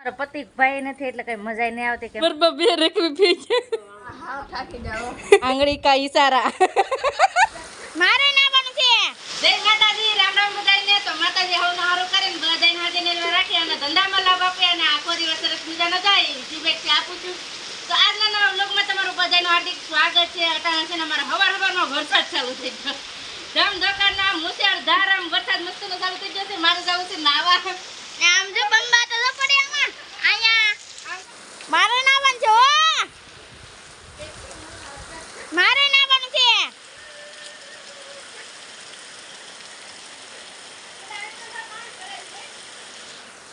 મારા પતિ ભાઈ નથી એટલે કઈ મજા નહીં આવતી કે બરબા બે રકવી પી આંગળી કા ઈશારા. મારે નાવાનું છે. જય માતાજી રામ રામ બધાને તો માતાજી હવનું હારું કરે ને બધાને હાજર ને રાખી અને ધંધામાં લાભ આપે અને આખો દિવસ સરસ મજાનો જાય. શુભેચ્છા આપું છું. તો આજના નવા વ્લોગમાં તમારું બધાનું હાર્દિક સ્વાગત છે. અટાણા છે ને અમારા હવાર હવારમાં વરસાદ ચાલુ થઈ ગયો. ધમ ધોકારના મુસળ ધાર આમ વરસાદ મસ્તનો ચાલુ થઈ ગયો છે. મારે જવું છે નાવા. આમ જો બંબા તો જો પડે આમાં અહીંયા મારે ના છે હો. મારે નાવાનું છે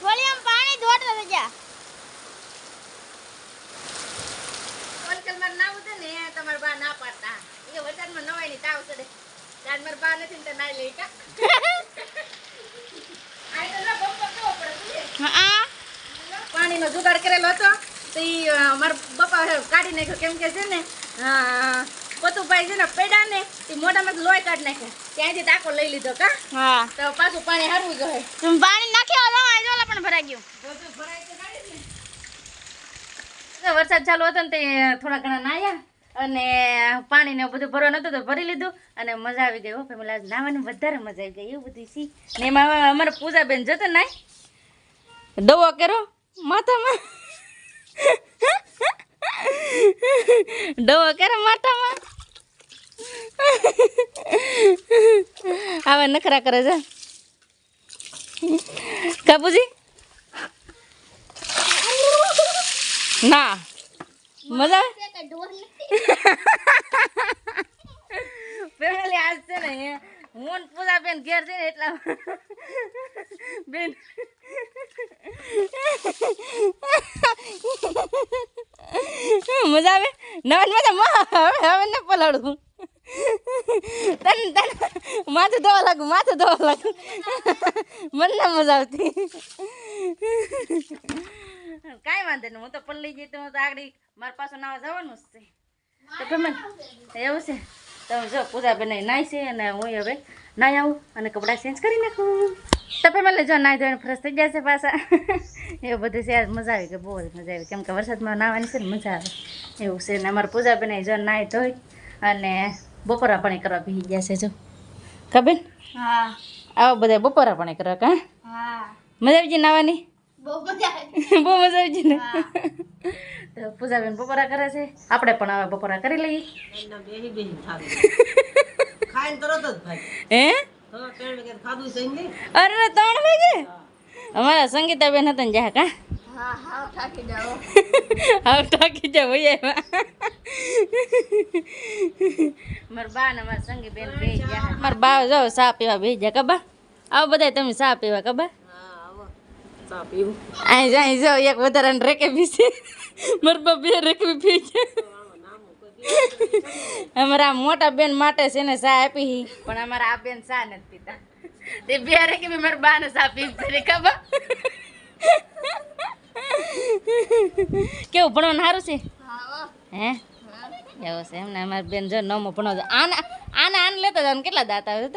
વોલ્યુમ પાણી ધોતો જજા નાવું છે ને તમારા બા ના પાડતા. એ વરસાદમાં નવાયની તાવ ચડે. ત્યારે મારા બા નથી ને તો નાઈ લઈ કા. આ તો ના બમ્પર પડે હા. પાણીનો જુગાડ કરેલો હતો. તો એ મારા પપ્પા કાઢી નાખ્યો. કેમ કે છે ને પતુભાઈ છે ને પેડા ને એ મોઢામાં લોહી કાઢી નાખે. ત્યાંથી ટાંકો લઈ લીધો કા? હા. તો પાછું પાણી હારવું જોઈએ પાણી નાખ્યો આ પણ ભરાઈ ગયું. વરસાદ ચાલુ હતો ને તે થોડા ઘણા નાયા અને પાણીને બધું ભરવાનું હતું તો ભરી લીધું અને મજા આવી ગઈ હો. આજ નાવાની વધારે મજા આવી ગઈ એવું બધું સી. ને એમાં અમારે પૂજાબેન જતો નાય. દવો કરો માથામાં. દવો કરે માથામાં. આવે નખરા કરે છે. કાપુજી? ના. મજા આવે? ફેમિલી આજ છે ને હું પૂજા બેન ઘેર છે ને એટલા બેન. મજા આવે? નવન મજા? હવે હવે ને પલાડું તન તન માથું ધોવા લાગુ, માથું ધોવા લાગુ. મને ના મજા આવતી. કાંઈ વાંધો નહીં, હું તો પલ્લી જઈ તો હું તો આગળ મારા પાસે નાવા જવાનું છે. એવું છે. તો જો પૂજાબેન નાય છે અને હું હવે નાહી આવું અને કપડાં ચેન્જ કરી નાખું. તો ફેમિલી જો નાઈ ધોઈને ફ્રેશ થઈ જશે પાછા. એવું બધું છે મજા આવી કે બહુ જ મજા આવી કેમ કે વરસાદમાં નાહવાની છે ને મજા આવે. એવું છે ને અમારા પૂજાબેન જો નાહી ધોઈ અને બપોરા પાણી કરવા બેસી ગયા છે જો. ખબર હા. આવો બધા બપોરા પાણી કરવા કા? હા. મજા આવી નાવાની? બહુ મજા બહુ મજા આવી ગઈ ને? પૂજાબેન બપોરા કરે છે. આપણે પણ હવે બપોરા કરી લઈએ. હે? અરે ત્રણ વાગે? અમારા સંગીતાબેન હતા ને જા કા હા હા થાકી જાઓ. હવે ટાકી જા ભાઈ આવ્યા. મારા બા ને મારા સંગી બેન બે ગયા. મારા બા જાઓ સા પીવા બે જા કબા આવો બધા તમે સા પીવા કબા અહીં જો અહીં જો એક વધારાને રેકે પીશે મારા બા રેકવી પી અમારા મોટા બેન માટે છે ને ચા આપી હી. પણ અમારા આ બેન ચા નથી પીતા તે બે હારે કે બી મારા બાને ચા પી છે ખબર કેવું ભણવાનું સારું છે હે એવું છે એમને અમારી બેન જો નવમો ભણો આના આના આને લેતા જાવ કેટલા દાંત આવે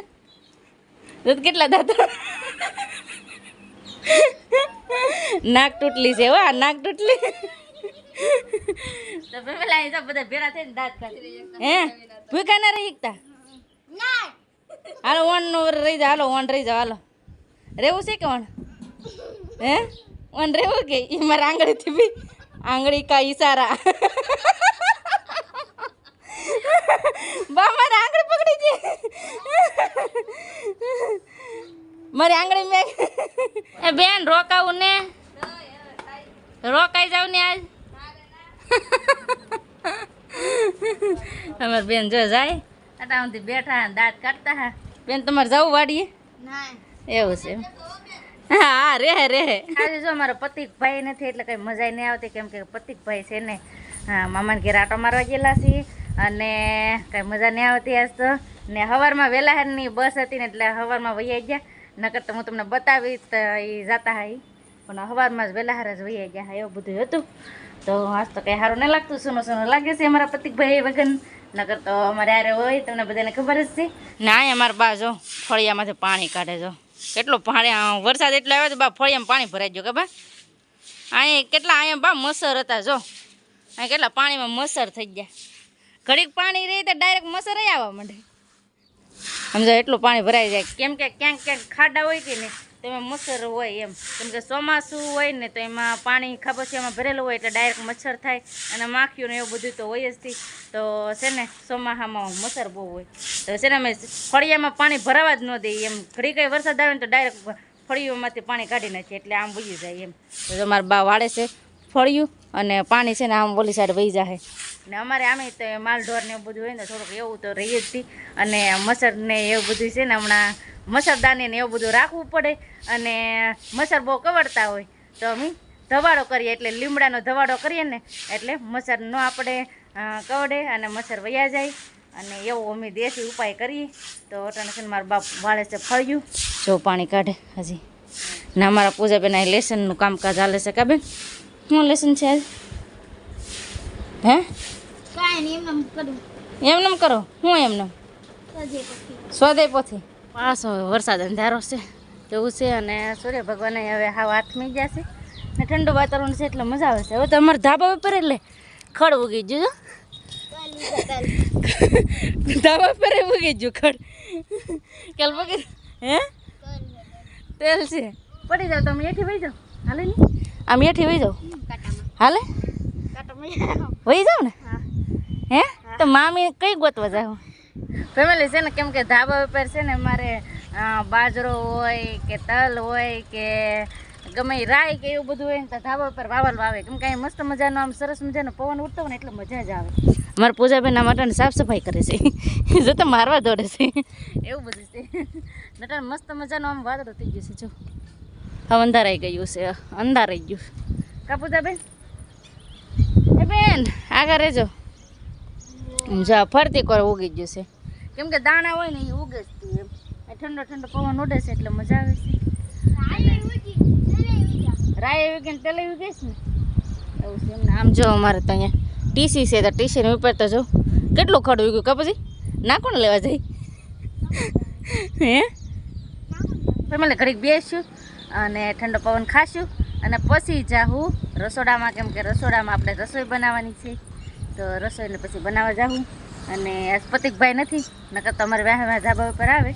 કેટલા દાંત? નાક તૂટલી છે આ નાક તૂટલી. તો પેલા જો બધા ભેળા થઈને દાંત કાઢી હે? ભૂખા ના રહી શકતા હાલો વન નો રહી જાઓ હાલો વન રહી જાઓ હાલો. રહેવું છે કે વન હે? વન રહેવું કે? એ મારા આંગળીથી બી આંગળી કા ઈશારા. બા મારી આંગળી પકડી છે મારી આંગળી મેં એ બેન રોકાવું ને? રોકાઈ જાવ ને આજ? અમાર બેન જો જાય. અટા સુધી બેઠા દાંત કાઢતા હા. બેન તમારે જવું વાડીએ? એવું છે હા હા રે રે આજે જો મારો પતિક ભાઈ નથી એટલે કંઈ મજા નહીં આવતી કેમ કે પતિક ભાઈ છે ને હા મામાને ઘેર આટો મારવા ગયેલા છીએ અને કંઈ મજા નહીં આવતી આજ તો. ને સવારમાં વેલાહારની બસ હતી ને એટલે સવારમાં વૈયા ગયા. નકર તો હું તમને બતાવીશ તો એ જતા હા. પણ સવારમાં જ વહેલા વેલાહાર જ વહી ગયા હા એવું બધું હતું. તો આજ તો કંઈ સારું નહીં લાગતું, સોનું સોનું લાગે છે અમારા પતિકભાઈ વગન નકર તો અમારે હારે હોય, તમને બધાને ખબર જ છે. ના અહીંયા મારા બા જો ફળિયામાંથી પાણી કાઢે જો. કેટલું પાણી વરસાદ એટલો આવ્યો તો બા ફળિયામાં પાણી ભરાઈ ગયું કે બા? અહીંયા કેટલા અહીંયા બા મસર હતા જો. અહીંયા કેટલા પાણીમાં મસર થઈ ગયા. ઘડીક પાણી રહી તો ડાયરેક્ટ મસર આવવા માંડે. સમજો એટલું પાણી ભરાઈ જાય. કેમ કે ક્યાંક ક્યાંક ખાડા હોય કે નહીં તો એમાં મચ્છર હોય એમ. કેમ કે ચોમાસું હોય ને, તો એમાં પાણી ખાબોચિયામાં ભરેલું હોય એટલે ડાયરેક્ટ મચ્છર થાય અને માખીઓને એવું બધું તો હોય જ તો. છે ને ચોમાસામાં મચ્છર બહુ હોય. તો છે ને, અમે ફળિયામાં પાણી ભરાવા જ ન દઈએ એમ. ઘડી કંઈ વરસાદ આવે ને તો ડાયરેક્ટ ફળીઓમાંથી પાણી કાઢી નાખીએ એટલે આમ વહી જાય એમ. તો મારા બા વાળે છે ફળિયું અને પાણી છે ને, આમ ઓલી સાઈડ વહી જાય ને અમારે આમે તો માલઢોર ને એવું બધું હોય ને થોડુંક એવું તો રહીએ જ થી અને મસર ને એવું બધું છે ને હમણાં મચ્છરદાની ને એવું બધું રાખવું પડે અને મચ્છર બહુ કવડતા હોય. તો અમે ધવાડો કરીએ એટલે લીમડાનો ધવાડો કરીએ ને એટલે મચ્છર ન આપણે કવડે અને મચ્છર વયા જાય. અને એવો અમે દેશી ઉપાય કરીએ. તો અટાણસન મારા બાપ વાળે છે ફળ્યું. જો પાણી કાઢે હજી. ને અમારા પૂજાબેન આ લેસનનું કામકાજ હાલે છે કાબેન શું લેસન છે આજ? હે? કાંઈ નહીં એમને કરું. એમનેમ કરો? હું એમનેમ સ્વાદય પોથી પાછો? વરસાદ અંધારો છે એવું છે અને સૂર્ય ભગવાને હવે હાવ હાથમી ગયા છે. ને ઠંડુ વાતાવરણ છે એટલે મજા આવે છે. હવે તો અમારા ધાબા ઉપર એટલે ખડ ઉગી ગયું જો. ધાબા પર ઉગી જુ ખડ. કેલ પકડ? હે? તેલ છે. પડી જાવ તમે એઠી વહી જાઓ હાલે ને? આમ એઠી વહી જાઓ હાલે? વહી જાવ ને? હે. તો મામી કઈ ગોતવા જાવ? ફેમિલી છે ને કેમ કે ધાબા ઉપર છે ને મારે બાજરો હોય કે તલ હોય કે ગમે રાય કે એવું બધું હોય ને તો ધાબા ઉપર વાવલ વાવે. કેમ કે અહીં મસ્ત મજાનો આમ સરસ મજાનો પવન ઉઠતો હોય ને એટલે મજા જ આવે. અમારા પૂજાબેન આ માટે સાફ સફાઈ કરે છે. જો તો મારવા દોડે છે. એવું બધું છે. નટાણ મસ્ત મજાનો આમ વાદળો થઈ ગયું છે જો. હવે અંધારાઈ ગયું છે. અંધારાઈ ગયું. કા પૂજાબેન? બેન આગળ રહેજો. જા ફરતી કોર ઉગી ગયું છે. કેમ કે દાણા હોય ને એ ઉગે જ એમ ઠંડો ઠંડો પવન ઉડે છે એટલે મજા આવે છે. રાય ઉગે ને તેલ ઉગે છે ને? એવું છે એમને. આમ જો અમારે તો અહીંયા ટીસી છે તો ટીસી ઉપર તો જો. કેટલું ખડ ઉગ્યું કે પછી ના કોણ લેવા જાય? હે? મને ઘડીક બેસ્યું અને ઠંડો પવન ખાશું. અને પછી જાહું રસોડામાં, કેમ કે રસોડામાં આપણે રસોઈ બનાવવાની છે. તો રસોઈને પછી બનાવવા જાઉં અને આજ પતિકભાઈ નથી, નકર તમારે વ્યાહમાં ધાબા ઉપર આવે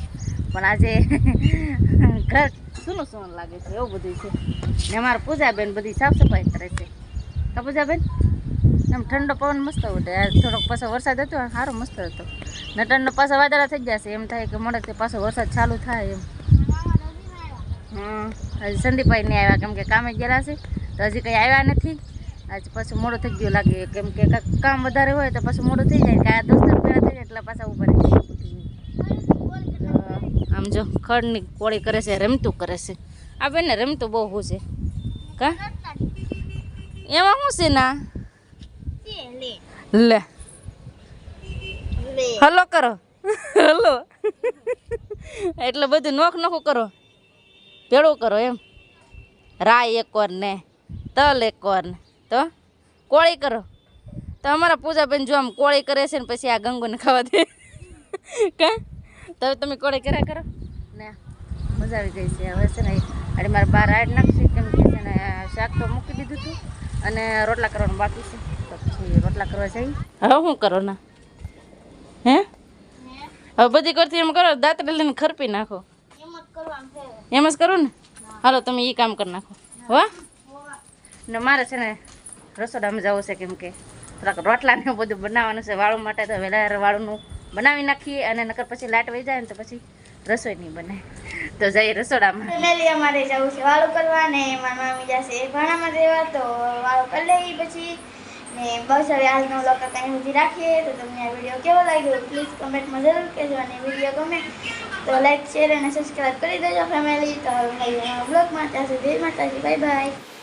પણ આજે ઘર સૂનું સૂનું લાગે છે, એવું બધું છે. ને અમારા પૂજાબેન બધી સાફ સફાઈ કરે છે. કા પૂજાબેન? એમ ઠંડો પવન મસ્ત ઉઠે થોડોક પાછો વરસાદ હતો સારો મસ્ત હતો. ને ઠંડો પાછો વાદળા થઈ જશે એમ થાય કે મોડેથી પાછો વરસાદ ચાલુ થાય એમ. હમ. હજી સંદીપભાઈ નહીં આવ્યા કેમ કે કામે ગયેલા છે તો હજી કંઈ આવ્યા નથી. આજે પાછું મોડું થઈ ગયું લાગે કેમ કે કામ વધારે હોય તો પાછું મોડું થઈ જાય કે આ પહેલાં થઈ જાય એટલે પાછા ઊભા રહી. આમ જો ખડની કોળી કરે છે રમતું કરે છે. આ બેન રમતું બહુ હું છે. કા? એમાં શું છે ના? લે. હલો કરો. હલો. એટલે બધું નોખ નોખું કરો. ભેળું કરો એમ. રાય એક ને તલ એકવાર ને. તો કોળી કરો. તો અમારા પૂજાબેન જો આમ કોળી કરે છે ને પછી આ ગંગુને ખાવા દે. કા? તો તમે કોળી કર્યા કરો. ને મજા આવી ગઈ છે. હવે છે ને અરે મારે બહાર રાઈડ નાખશે કેમ કે છે ને શાક તો મૂકી દીધું હતું અને રોટલા કરવાનું બાકી છે. તો પછી રોટલા કરવા જઈ. હવે શું કરો ના? હે? હવે બધી કરતી એમ કરો દાંતરે લઈને ખરપી નાખો. એમ જ કરું ને? હાલો તમે એ કામ કરી નાખો. હો? ને મારે છે ને રસોડામાં જવું છે કેમ કે થોડાક રોટલા ને બધું બનાવવાનું છે વાળું માટે તો વહેલા વાળુંનું બનાવી નાખીએ અને નકર પછી લાઇટ વહી જાય ને તો પછી રસોઈ નહીં બને. તો જઈએ રસોડામાં. ફેમિલી અમારે જવું છે વાળું કરવા ને મારા મામી જશે ભાણામાં દેવા તો વાળું કરી પછી. ને બસ હવે આજનો વ્લોગ કાંઈ સુધી રાખીએ તો તમને આ વીડિયો કેવો લાગ્યો? પ્લીઝ કમેન્ટમાં જરૂર કહેજો અને વીડિયો ગમે તો લાઈક શેર અને સબસ્ક્રાઈબ કરી દેજો ફેમિલી તો મળીએ બ્લોગમાં ત્યાં સુધી માતાજી બાય બાય